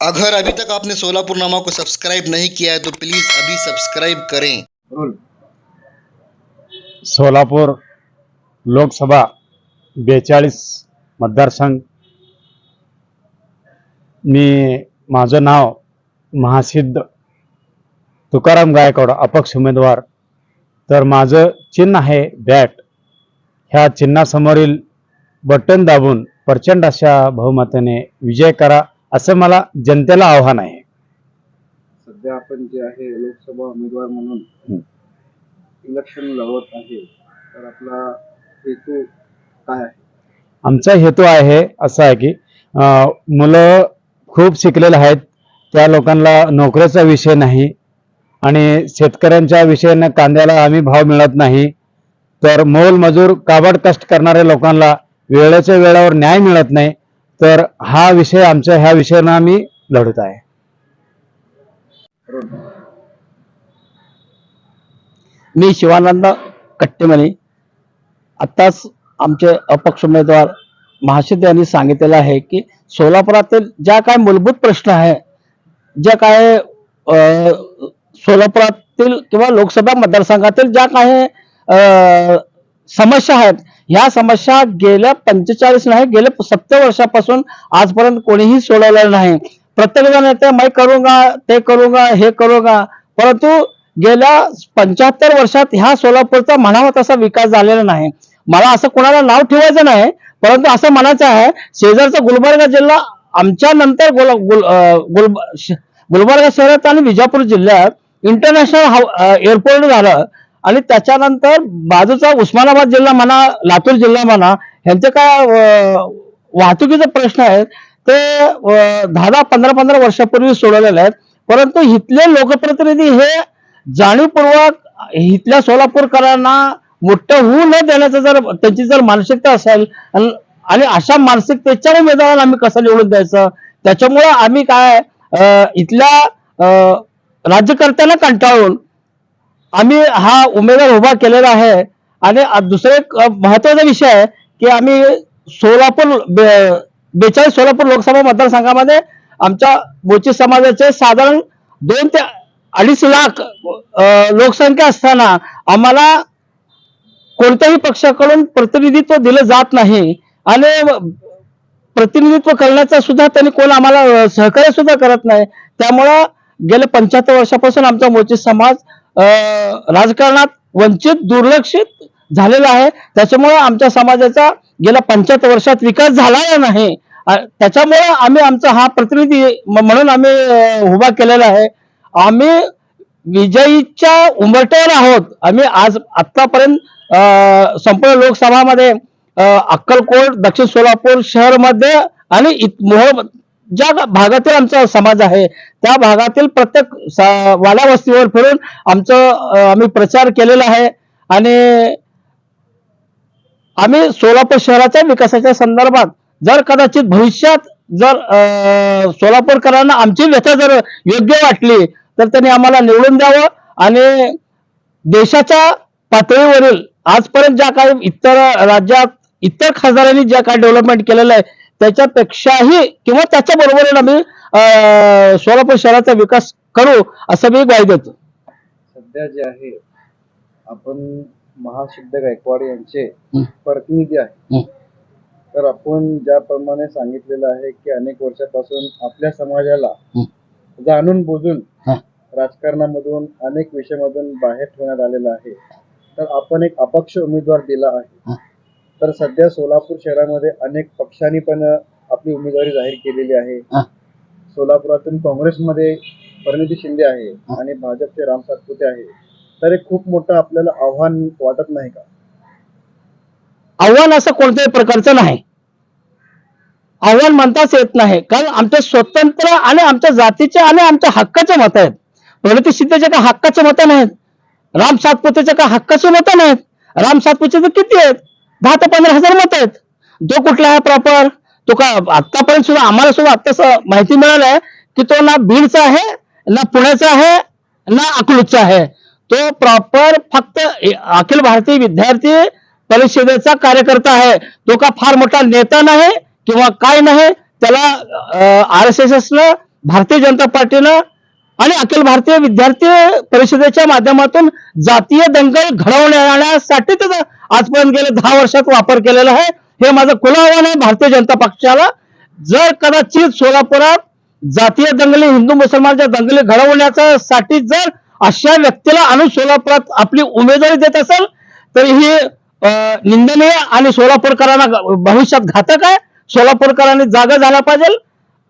अगर अभी तक आपने सोलापुर नामा को सब्सक्राइब नहीं किया है तो प्लीज़ अभी सब्सक्राइब करें। सोलापुर सोलापूर लोकसभा बेचाळीस मतदारसंघ मी माझं नाव महासिद्ध तुकाराम गायकवाड अपक्ष उमेदवार. तर माझं चिन्ह आहे बॅट. ह्या चिन्हासमोरील बटन दाबून प्रचंड अशा बहुमताने विजय करा. असं मला जनतेला आव्हान आहे. सध्या आपण जे आहे लोकसभा उमेदवार म्हणून. इलेक्शन लढवत आहे तर आपला हेतू काय आहे? आमचा हेतू आहे असा आहे की मुलं खूप शिकलेले आहेत त्या लोकांना नोकरीचा विषय नाही आणि शेतकऱ्यांच्या विषयाने कांद्याला आम्ही भाव मिळत नाही. तर मोलमजूर काबड कष्ट करणाऱ्या लोकांना वेळेच्या वेळेवर न्याय मिळत नाही. तर हा विषय आमच्या ह्या विषयानं आम्ही लढत आहे. मी शिवानंद कट्टेमणी. आत्ताच आमचे अपक्ष उमेदवार महाशिद यांनी सांगितलेलं आहे की सोलापुरातील ज्या काय मूलभूत प्रश्न आहे ज्या काय सोलापुरातील किंवा लोकसभा मतदारसंघातील ज्या काही समस्या आहेत ह्या समस्या गेल्या पंचेचाळीस नाही गेल्या सत्तर वर्षापासून आजपर्यंत कोणीही सोडवलेलं नाही. प्रत्येक जण येते मैं करूंगा ते करूंगा हे करूंगा. परंतु गेल्या पंच्याहत्तर वर्षात ह्या सोलापूरचा म्हणावा तसा विकास झालेला नाही. मला असं कोणाला नाव ठेवायचं नाही परंतु असं म्हणायचं आहे शेजारचा गुलबर्गा जिल्हा आमच्या नंतर गुल गुल गुल श- गुलबर्गा शहरात आणि विजापूर जिल्ह्यात इंटरनॅशनल एअरपोर्ट झालं. आणि त्याच्यानंतर बाजूचा उस्मानाबाद जिल्हा म्हणा लातूर जिल्हा म्हणा ह्यांचे काय वाहतुकीचे प्रश्न आहेत ते दहा दहा पंधरा पंधरा वर्षापूर्वी सोडवलेले आहेत. परंतु इथले लोकप्रतिनिधी हे जाणीवपूर्वक इथल्या सोलापूरकरांना मोठं होऊ न देण्याचं जर त्यांची जर मानसिकता असेल आणि अशा मानसिकतेच्या उमेदवाराला आम्ही कसं निवडून द्यायचं? त्याच्यामुळे आम्ही काय इथल्या राज्यकर्त्यांना कंटाळून आम्ही हा उमेदवार उभा केलेला आहे आणि दुसरा एक महत्त्वाचा विषय आहे की आम्ही सोलापूर बे- बेचाळीस सोलापूर लोकसभा मतदारसंघामध्ये आमच्या मोची समाजाचे साधारण दोन ते अडीच लाख लोकसंख्या असताना आम्हाला कोणत्याही पक्षाकडून प्रतिनिधित्व दिलं जात नाही आणि प्रतिनिधित्व करण्याचा सुद्धा त्यांनी कोण आम्हाला सहकार्य सुद्धा करत नाही. त्यामुळं गेल्या पंच्याहत्तर वर्षापासून आमचा मोची समाज राजकारणात वंचित दुर्लक्षित झालेला आहे. त्याच्यामुळे आमच्या समाजाचा गेल्या पंच्याहत्तर वर्षात विकास झाला नाही. त्याच्यामुळे आम्ही आमचा हा प्रतिनिधी म्हणून आम्ही उभा केलेला आहे. आम्ही विजयीच्या उंबरट्यावर आहोत. आम्ही आज आतापर्यंत संपूर्ण लोकसभामध्ये अक्कलकोट दक्षिण सोलापूर शहरमध्ये आणि इत- ज्या भागातील आमचा समाज आहे त्या भागातील प्रत्येक सा- वाड्या वस्तीवर फिरून आमचं आम्ही प्रचार केलेला आहे. आणि आम्ही सोलापूर शहराच्या विकासाच्या संदर्भात जर कदाचित भविष्यात जर सोलापूरकरांना आमची व्यथा जर योग्य वाटली तर त्यांनी आम्हाला निवडून द्यावं. आणि देशाच्या पातळीवरील आजपर्यंत ज्या काही इतर राज्यात इतर खासदारांनी ज्या काही डेव्हलपमेंट केलेलं आहे त्याच्यापेक्षाही किंवा त्याच्या बरोबरीने आम्ही सोलापूर शहराचा विकास करू असं मी ग्वाही देतो सध्या जे आहे आपण महासिद्ध गायकवाड यांचे. प्रतिनिधी आहे. तर आपण ज्याप्रमाणे सांगितलेलं आहे की अनेक वर्षापासून आपल्या समाजाला. जाणून बुजून. राजकारणामधून अनेक विषयामधून बाहेर ठेवण्यात आलेलं आहे तर आपण एक अपक्ष उमेदवार दिला. आहे तर सध्या सोलापूर शहरामध्ये अनेक पक्षांनी पण आपली उमेदवारी जाहीर केलेली आहे. सोलापुरातून काँग्रेसमध्ये परिणिती शिंदे आहे. आणि भाजपचे राम सातपुते आहे. तर हे खूप मोठं आपल्याला आव्हान वाटत नाही का? आव्हान असं कोणत्याही प्रकारचं नाही. आव्हान म्हणताच येत नाही. कारण आमचे स्वतंत्र आणि आमच्या जातीचे आणि आमच्या हक्काचे मत आहेत. प्रणिती शिंदेचे काय हक्काचे मतं नाहीत? राम सातपुतेचे काय हक्काचे मतं नाहीत? राम सातपुतेचे किती आहेत? दहा ते पंधरा हजार मत आहेत. जो कुठला आहे प्रॉपर तो का आतापर्यंत सुद्धा आम्हाला सुद्धा आता माहिती मिळालंय की तो ना बीडचा आहे ना पुण्याचा आहे ना अकलूजचा आहे. तो प्रॉपर फक्त अखिल भारतीय विद्यार्थी परिषदेचा कार्यकर्ता आहे. तो का फार मोठा नेता नाही किंवा काय नाही त्याला R S S एसनं Bharatiya Janata पार्टीनं आणि अखिल भारतीय विद्यार्थी परिषदेच्या माध्यमातून जातीय दंगल घडवण्यासाठी त्याचा आजपर्यंत गेले दहा वर्षात वापर केलेला आहे. हे माझं खुलं आव्हान आहे भारतीय जनता पक्षाला. जर कदाचित सोलापुरात जातीय दंगली हिंदू मुसलमानच्या दंगली घडवण्याच्या साठी जर अशा व्यक्तीला आणून सोलापुरात आपली उमेदवारी देत असेल तर ही निंदनीय आणि सोलापूरकरांना भविष्यात घातक आहे. सोलापूरकरांनी जागा झाला पाहिजे.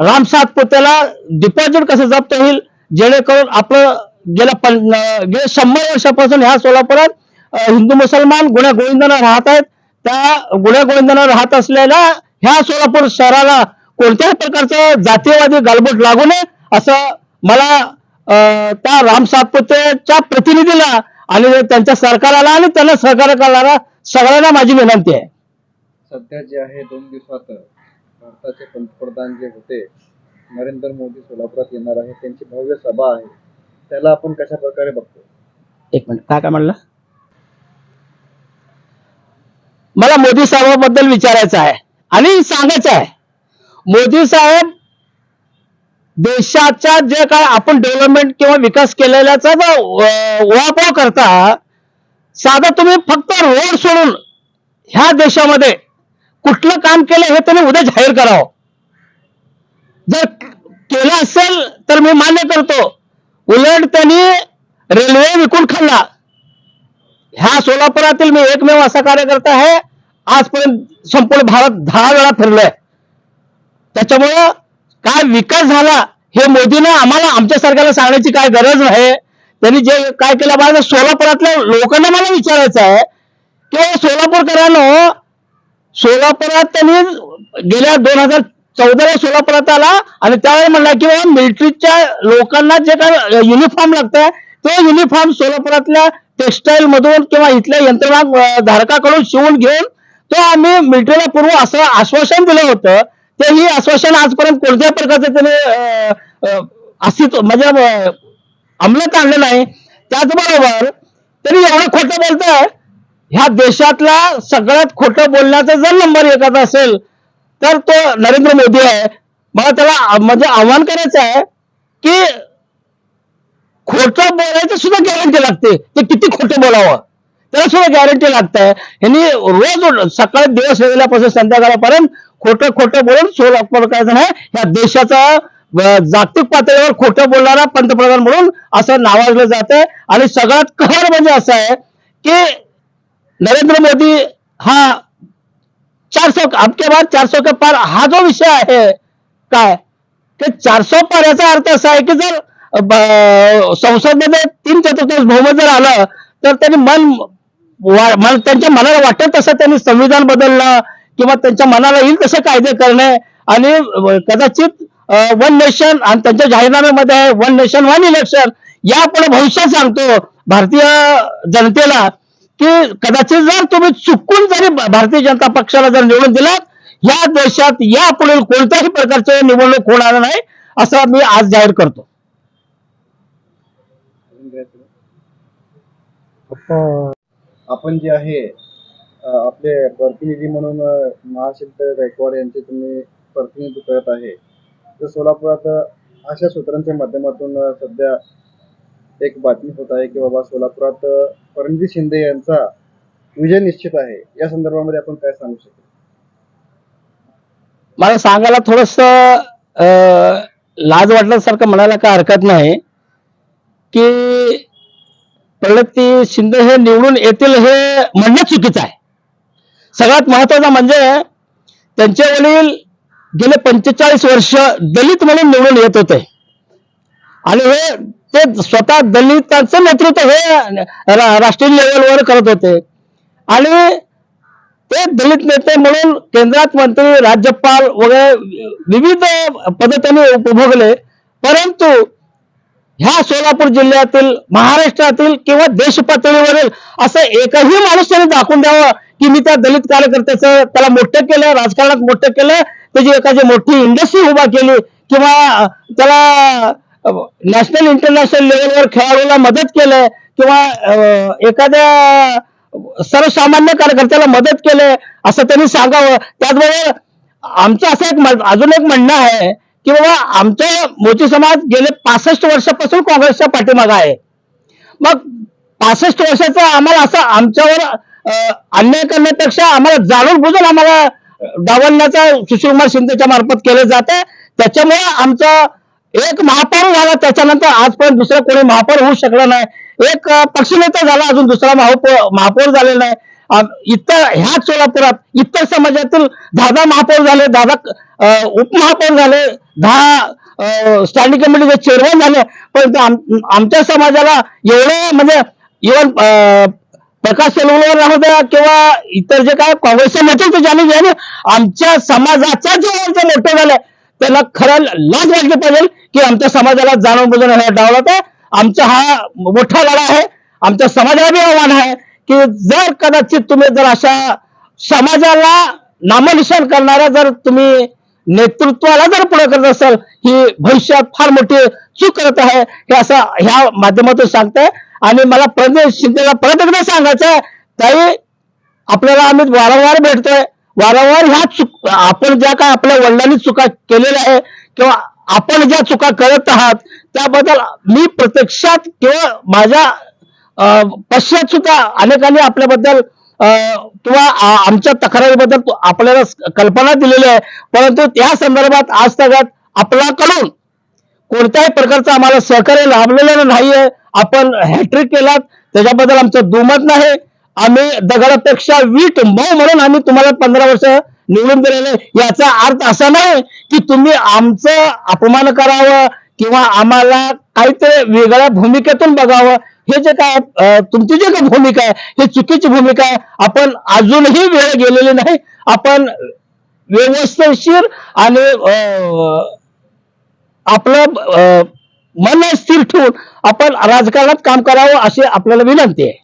राम सातपुतेला डिपॉझिट कसं जप्त होईल? जेणेकरून आपलं गेल्या पं गेल्या शंभर वर्षापासून ह्या सोलापुरात हिंदू मुसलमान गुण्या गोविंदानं राहत आहेत. त्या गुण्या गोविंदानं राहत असलेल्या ह्या सोलापूर शहराला कोणत्याही प्रकारचं जातीयवादी गालबोट लागू नये असं मला त्या राम सातपुतेच्या प्रतिनिधीला आणि त्यांच्या सरकाराला आणि त्यांना सहकार्य करणारा सगळ्यांना माझी विनंती आहे. सध्या जे आहे दोन दिवसात भारताचे पंतप्रधान जे होते नरेंद्र मोदी सोलापुरात येणार आहे त्यांची भव्य सभा आहे. त्याला आपण कशा प्रकारे बघतो? एक मिनिट. काय काय म्हणलं? मला मोदी साहेबाबद्दल विचारायचं आहे आणि सांगायचं आहे. मोदी साहेब देशाच्या जे काय आपण डेव्हलपमेंट किंवा विकास केलेल्याचा जो अं, करता साधा तुम्ही फक्त रोड सोडून ह्या देशामध्ये कुठलं काम केलं हे त्यांनी उद्या जाहीर करावं. जर केलं असेल तर मी मान्य करतो. उलट त्यांनी रेल्वे विकून खाल्ला. ह्या सोलापुरातील मी एकमेव असा कार्यकर्ता आहे. आजपर्यंत संपूर्ण भारत दहा वेळा फिरलोय. त्याच्यामुळं काय विकास झाला हे मोदीनं आम्हाला आमच्या सरकारला सांगण्याची काय गरज नाही त्यांनी जे काय केलं मला सोलापुरातल्या लोकांना मला विचारायचं आहे. की सोलापूरकरांनो सोलापुरात त्यांनी गेल्या दोन हजार चौदाला सोलापुरात आला आणि त्यावेळी म्हणला की मिलिटरीच्या लोकांना जे काय युनिफॉर्म लागतंय तो युनिफॉर्म सोलापुरातल्या टेक्सटाईल मधून किंवा इथल्या यंत्रणा धारकाकडून शिवून घेऊन तो आम्ही मिलिटरीला पूर्व असं आश्वासन दिलं होतं. ते ही आश्वासन आजपर्यंत कोणत्या प्रकारचं त्याने अस्तित्व म्हणजे अंमलात आणलं नाही. त्याचबरोबर तरी एवढं खोटं बोलतंय ह्या देशातला सगळ्यात खोटं बोलण्याचा जर नंबर एखादा असेल तर तो नरेंद्र मोदी आहे. मला त्याला म्हणजे आव्हान करायचं आहे की खोटं बोलायचं सुद्धा गॅरंटी लागते. ते किती खोटं बोलावं. त्याला सुद्धा गॅरंटी लागते ह्यांनी रोज सकाळी दिवस वेळेलापासून संध्याकाळपर्यंत खोटं खोटं बोलून सोलापूर करायचं नाही. ह्या देशाचा जागतिक पातळीवर खोटं बोलणारा पंतप्रधान म्हणून असं नावाजलं जातंय. आणि सगळ्यात कहर म्हणजे असं आहे की नरेंद्र मोदी हा चार सौ आपके बाद चार सौ के पार हा जो विषय आहे काय? की चारसो पार याचा अर्थ असा आहे की जर ब- तीन चतुर्थांश बहुमत जर आलं तर त्यांनी मन मन- त्यांच्या मनाला वाटेल तसं त्यांनी संविधान बदलणं किंवा त्यांच्या मनाला येईल तसे कायदे करणे आणि कदाचित वन नेशन आणि त्यांच्या जाहीरनाम्यामध्ये आहे वन नेशन वन इलेक्शन यापुढे भविष्यात सांगतो भारतीय जनतेला की कदाचित जर तुम्ही चुकून जरी भारतीय जनता पक्षाला जर निवडून दिलात या देशात या पुढील कोणत्याही प्रकारचे निवडणूक होणार नाही असं मी आज जाहीर करतो. आपण जे आहे आपले प्रतिनिधी म्हणून अं, गायकवाड यांचे तुम्ही प्रतिनिधित्व करत आहे. तर सोलापुरात अशा सूत्रांच्या माध्यमातून सध्या एक बातमी होत आहे की बाबा सोलापुरात परणजी शिंदे यांचा विजय निश्चित आहे. या संदर्भामध्ये आपण काय सांगू शकतो? मला सांगायला थोडस लाज वाटल्यासारखं म्हणायला काय हरकत नाही की प्रणती शिंदे हे निवडून येतील हे म्हणणं चुकीचं आहे. सगळ्यात महत्वाचं म्हणजे त्यांचे वडील गेले पंचेचाळीस वर्ष दलित म्हणून निवडून येत होते. आणि हे ते स्वतः दलितांचं नेतृत्व हे रा- राष्ट्रीय लेवलवर करत होते. आणि ते दलित नेते म्हणून केंद्रात मंत्री राज्यपाल वगैरे विविध पद त्यांनी उपभोगले. परंतु ह्या सोलापूर जिल्ह्यातील महाराष्ट्रातील किंवा देश पातळीवरील असं एकही माणूस त्यांनी दाखवून द्यावं की मी त्या दलित कार्यकर्त्याचं त्याला मोठं केलं राजकारणात मोठं केलं त्याची एखादी मोठी इंडस्ट्री उभा केली किंवा त्याला नॅशनल इंटरनॅशनल लेवलवर खेळाडूला मदत केलंय किंवा एखाद्या सर्वसामान्य कार्यकर्त्याला मदत केलंय असं त्यांनी सांगावं. त्याचबरोबर आमचं असं एक अजून एक म्हणणं आहे की बाबा आमचा मोची समाज गेले पासष्ट वर्षापासून काँग्रेसच्या पाठीमागा आहे. मग पासष्ट वर्षाचा आम्हाला असं आमच्यावर अन्याय करण्यापेक्षा आम्हाला जाणून बुजून आम्हाला डावलण्याचा सुशीलकुमार शिंदेच्या मार्फत केलं जातं. त्याच्यामुळे आमचं एक महापौर झाला त्याच्यानंतर आजपर्यंत दुसरा कोणी महापौर होऊ शकला नाही. एक पक्षनेता झाला अजून दुसरा महापौर महापौर झालेला नाही. इतर ह्याच सोलापुरात इतर समाजातील दादा महापौर झाले दादा उपमहापौर झाले दहा स्टँडिंग कमिटीचे चेअरमन झाले. पण आमच्या समाजाला एवढं म्हणजे इव्हन प्रकाश सेलवलकर राहू द्या किंवा इतर जे काय काँग्रेसचे नेते ते ज्यांनी आमच्या समाजाचा जे मोठं झालं त्याला खरा लाज वाटली पाहिजे की आमच्या समाजाला जाणून बुजून हे डावलं तर आमचा हा मोठा लढा आहे. आमच्या समाजाला बी आव्हान आहे की जर कदाचित तुम्ही जर अशा समाजाला नामनिशान करणाऱ्या जर तुम्ही नेतृत्वाला जर पुढे करत असाल ही भविष्यात फार मोठी चूक करत आहे. हे असं ह्या माध्यमातून सांगताय. आणि मला प्रदेश शिंदेला परत एकदा सांगायचं आहे ताई आपल्याला आम्ही वारंवार भेटतोय. वारंवार ह्या चुक आपण ज्या काय आपल्या वडिलांनी चुका केलेल्या आहे किंवा आपण ज्या चुका करत आहात त्याबद्दल मी प्रत्यक्षात किंवा माझ्या पश्चात सुद्धा अनेकांनी आपल्याबद्दल किंवा आमच्या तक्रारीबद्दल आपल्याला कल्पना दिलेली आहे. परंतु त्या संदर्भात आज तगात आपल्याकडून कोणत्याही प्रकारचं आम्हाला सहकार्य लाभलेलं नाहीये. आपण हॅट्रिक केलात त्याच्याबद्दल आमचं दुमत नाही. आम्ही दगडापेक्षा वीट मऊ म्हणून आम्ही तुम्हाला पंधरा वर्ष निवडून दिलेले याचा अर्थ असा नाही की तुम्ही आमचं अपमान करावं किंवा आम्हाला काहीतरी वेगळ्या भूमिकेतून बघावं. हे जे काय तुमची जी काय भूमिका आहे ही चुकीची भूमिका आहे. आपण अजूनही वेळ गेलेली नाही. आपण व्यवस्थिशीर आणि आपलं मन स्थिर ठेवून आपण राजकारणात काम करावं अशी आपल्याला विनंती आहे.